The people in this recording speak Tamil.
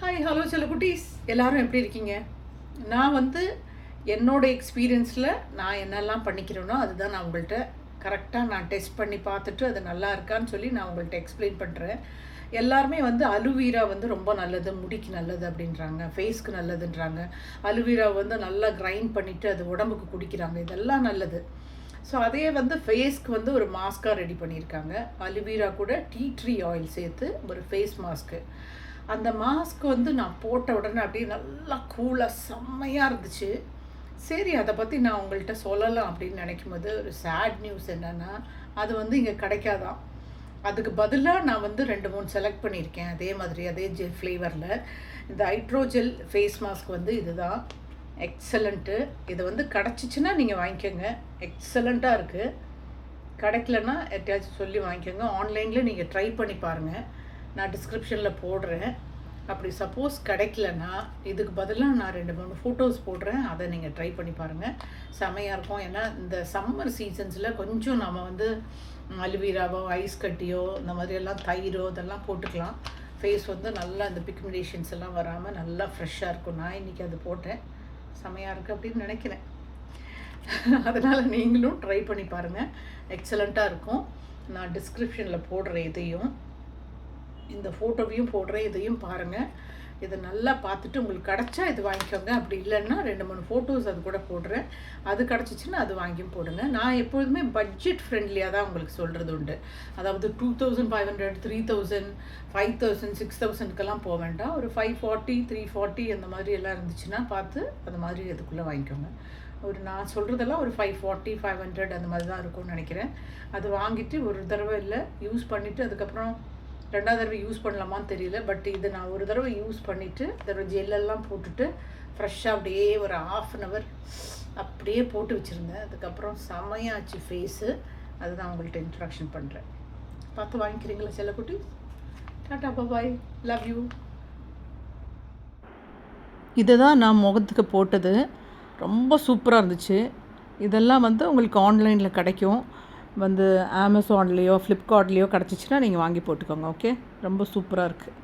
ஹாய் ஹலோ சில குட்டீஸ். எல்லாரும் எப்படி இருக்கீங்க? நான் வந்து என்னோட எக்ஸ்பீரியன்ஸில் நான் என்னெல்லாம் பண்ணிக்கிறேனோ அதுதான் நான் உங்கள்கிட்ட கரெக்டாக நான் டெஸ்ட் பண்ணி பார்த்துட்டு அது நல்லா இருக்கான்னு சொல்லி நான் உங்கள்கிட்ட எக்ஸ்பிளைன் பண்ணுறேன் எல்லாருமே வந்து அலுவீரா வந்து ரொம்ப நல்லது முடிக்கு நல்லது அப்படின்றாங்க ஃபேஸ்க்கு நல்லதுன்றாங்க. அலுவீரா வந்து நல்லா கிரைண்ட் பண்ணிவிட்டு அது உடம்புக்கு குடிக்கிறாங்க இதெல்லாம் நல்லது. ஸோ அதே வந்து ஃபேஸ்க்கு வந்து ஒரு மாஸ்காக ரெடி பண்ணியிருக்காங்க. அலுவீரா கூட டீ ட்ரீ ஆயில் சேர்த்து ஒரு ஃபேஸ் மாஸ்க்கு அந்த மாஸ்க் வந்து நான் போட்ட உடனே அப்படியே நல்லா கூலாக செம்மையாக இருந்துச்சு. சரி அதை பற்றி நான் உங்கள்கிட்ட சொல்லலாம் அப்படின்னு நினைக்கும் போது ஒரு சேட் நியூஸ் என்னென்னா அது வந்து இங்கே கிடைக்காதான் அதுக்கு பதிலாக நான் வந்து ரெண்டு மூணு செலக்ட் பண்ணியிருக்கேன். அதே மாதிரி அதே ஜெல் ஃப்ளேவரில் இந்த ஹைட்ரோஜெல் ஃபேஸ் மாஸ்க் வந்து இதுதான். எக்ஸலண்ட்டு இது வந்து கிடச்சிச்சின்னா நீங்கள் வாங்கிக்கோங்க. எக்ஸலண்ட்டாக இருக்குது கிடைக்கலன்னா எட்டையாச்சும் சொல்லி வாங்கிக்கோங்க. ஆன்லைனில் நீங்கள் ட்ரை பண்ணி பாருங்கள் நான் டிஸ்கிரிப்ஷனில் போடுறேன். அப்படி சப்போஸ் கிடைக்கலன்னா இதுக்கு பதிலாக நான் ரெண்டு மூணு ஃபோட்டோஸ் போடுறேன். அதை நீங்கள் ட்ரை பண்ணி பாருங்கள் செமையாக இருக்கும். ஏன்னா இந்த சம்மர் சீசன்ஸில் கொஞ்சம் நம்ம வந்து அலுவீராவோ ஐஸ் கட்டியோ இந்த மாதிரியெல்லாம் தயிரோ இதெல்லாம் போட்டுக்கலாம். ஃபேஸ் வந்து நல்லா இந்த பிக்மிடேஷன்ஸ் எல்லாம் வராமல் நல்லா ஃப்ரெஷ்ஷாக இருக்கும். நான் இன்றைக்கி அது போட்டேன். செமையாக இருக்குது அப்படின்னு நினைக்கிறேன். அதனால் நீங்களும் ட்ரை பண்ணி பாருங்கள் எக்ஸலண்ட்டாக இருக்கும். நான் டிஸ்கிரிப்ஷனில் போடுற இதையும். இந்த ஃபோட்டோவையும் போடுறேன் இதையும் பாருங்கள் இதை நல்லா பார்த்துட்டு உங்களுக்கு கிடச்சா இது வாங்கிக்கோங்க. அப்படி இல்லைன்னா ரெண்டு மூணு ஃபோட்டோஸ் அது கூட போடுறேன். அது கிடச்சிச்சின்னா அது வாங்கியும் போடுங்க. நான் எப்பொழுதுமே பட்ஜெட் ஃப்ரெண்ட்லியாக தான் உங்களுக்கு சொல்கிறது உண்டு. அதாவது two thousand five hundred three thousand five thousand six தௌசண்ட்க்கெல்லாம் போக வேண்டாம். ஒரு ஃபைவ் ஃபார்ட்டி த்ரீ ஃபார்ட்டி அந்த மாதிரி எல்லாம் இருந்துச்சுன்னா பார்த்து அந்த மாதிரி அதுக்குள்ளே வாங்கிக்கோங்க. ஒரு நான் சொல்கிறதெல்லாம் ஒரு ஃபைவ் ஃபார்ட்டி ஃபைவ் ஹண்ட்ரட் அந்த மாதிரி தான் இருக்கும்னு நினைக்கிறேன். அது வாங்கிட்டு ஒரு தடவை இல்லை யூஸ் பண்ணிவிட்டு அதுக்கப்புறம் ரெண்டாவது தடவை யூஸ் பண்ணலாமான்னு தெரியல பட் இதை நான் ஒரு தடவை யூஸ் பண்ணிவிட்டு தடவை ஜெல்லெல்லாம் போட்டுட்டு ஃப்ரெஷ்ஷாக அப்படியே ஒரு ஆஃப் அன் ஹவர் அப்படியே போட்டு வச்சுருந்தேன். அதுக்கப்புறம் செமையாச்சு ஃபேஸு அதுதான் உங்கள்கிட்ட இன்ட்ரடக்ஷன் பண்ணுறேன் பார்த்து வாங்கிக்கிறீங்களா செல்லக்குட்டி டாட்டா பாய் லவ் யூ இதை தான் நான் முகத்துக்கு போட்டது. ரொம்ப சூப்பராக இருந்துச்சு. இதெல்லாம் வந்து உங்களுக்கு ஆன்லைனில் கிடைக்கும். வந்து அமேசான்லேயோ ஃப்ளிப்கார்ட்லேயோ கிடச்சிச்சின்னா நீங்கள் வாங்கி போட்டுக்கோங்க ஓகே ரொம்ப சூப்பராக இருக்குது